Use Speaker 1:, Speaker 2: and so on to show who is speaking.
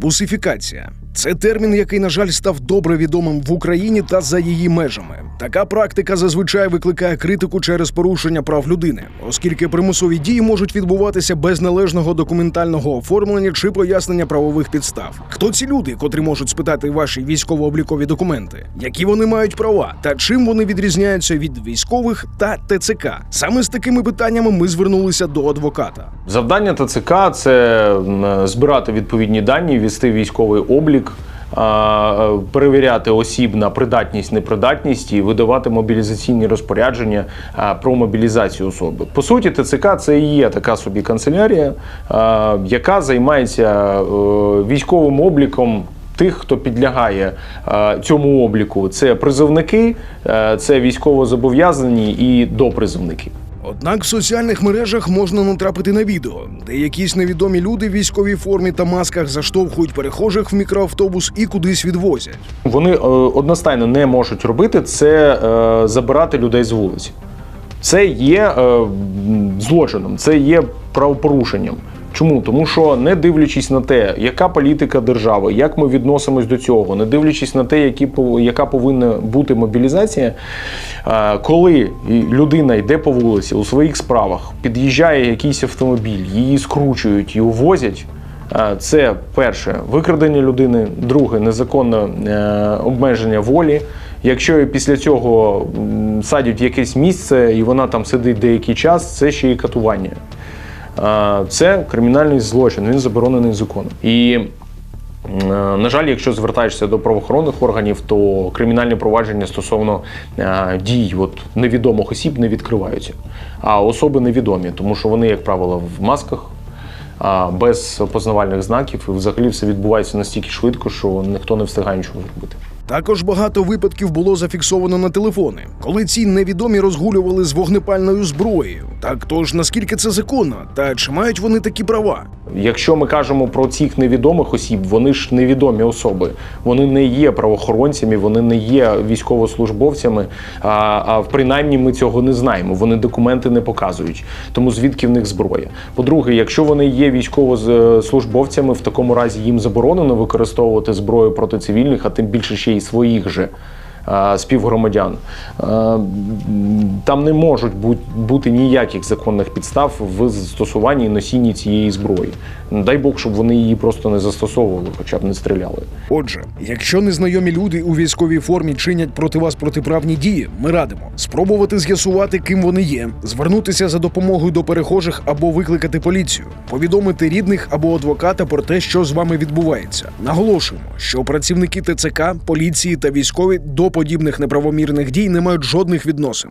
Speaker 1: Бусифікація це термін, який, на жаль, став добре відомим в Україні та за її межами. Така практика зазвичай викликає критику через порушення прав людини, оскільки примусові дії можуть відбуватися без належного документального оформлення чи пояснення правових підстав. Хто ці люди, котрі можуть спитати ваші військово-облікові документи, які вони мають права та чим вони відрізняються від військових та ТЦК? Саме з такими питаннями ми звернулися до адвоката.
Speaker 2: Завдання ТЦК це збирати відповідні дані, вести військовий облік, а, е, перевіряти осіб на придатність, непридатність і видавати мобілізаційні розпорядження про мобілізацію особи. По суті, ТЦК це і є така собі канцелярія, яка займається е, військовим обліком. Тих, хто підлягає цьому обліку, це призовники, е, це військовозобов'язані і допризовники.
Speaker 1: Однак в соціальних мережах можна натрапити на відео, де якісь невідомі люди в військовій формі та масках заштовхують перехожих в мікроавтобус і кудись відвозять.
Speaker 2: Вони е, одностайно не можуть робити це е, забирати людей з вулиці. Це є е, злочином, це є правопорушенням. Чому? Тому що не дивлячись на те, яка політика держави, як ми відносимось до цього, не дивлячись на те, які, яка повинна бути мобілізація, е, коли людина йде по вулиці у своїх справах, під'їжджає якийсь автомобіль, її скручують і увозять. Е, Це перше викрадення людини, друге незаконне е, обмеження волі. Якщо після цього садять в якесь місце і вона там сидить деякий час, це ще і катування. Це кримінальний злочин, він заборонений законом. І Е, На жаль, якщо звертаєшся до правоохоронних органів, то кримінальні провадження стосовно е, дій от, невідомих осіб не відкриваються. А особи невідомі, тому що вони, як правило, в масках, без опознавальних знаків, і взагалі все відбувається настільки швидко, що ніхто не встигає нічого зробити.
Speaker 1: Також багато випадків було зафіксовано на телефони, коли ці невідомі розгулювали з вогнепальною зброєю. Так тож наскільки це законно, та чи мають вони такі права?
Speaker 2: Якщо ми кажемо про цих невідомих осіб, вони ж невідомі особи. Вони не є правоохоронцями, вони не є військовослужбовцями. А, а принаймні ми цього не знаємо. Вони документи не показують. Тому звідки в них зброя? По-друге, якщо вони є військовослужбовцями, в такому разі їм заборонено використовувати зброю проти цивільних, а тим більше ще й своїх же. А, Співгромадян там не можуть бути ніяких законних підстав в застосуванні і носінні цієї зброї. Дай Бог, щоб вони її просто не застосовували, хоча б не стріляли.
Speaker 1: Отже, якщо незнайомі люди у військовій формі чинять проти вас протиправні дії, ми радимо спробувати з'ясувати, ким вони є, звернутися за допомогою до перехожих або викликати поліцію, повідомити рідних або адвоката про те, що з вами відбувається. Наголошуємо, що працівники ТЦК, поліції та військові до подібних неправомірних дій не мають жодних відносин.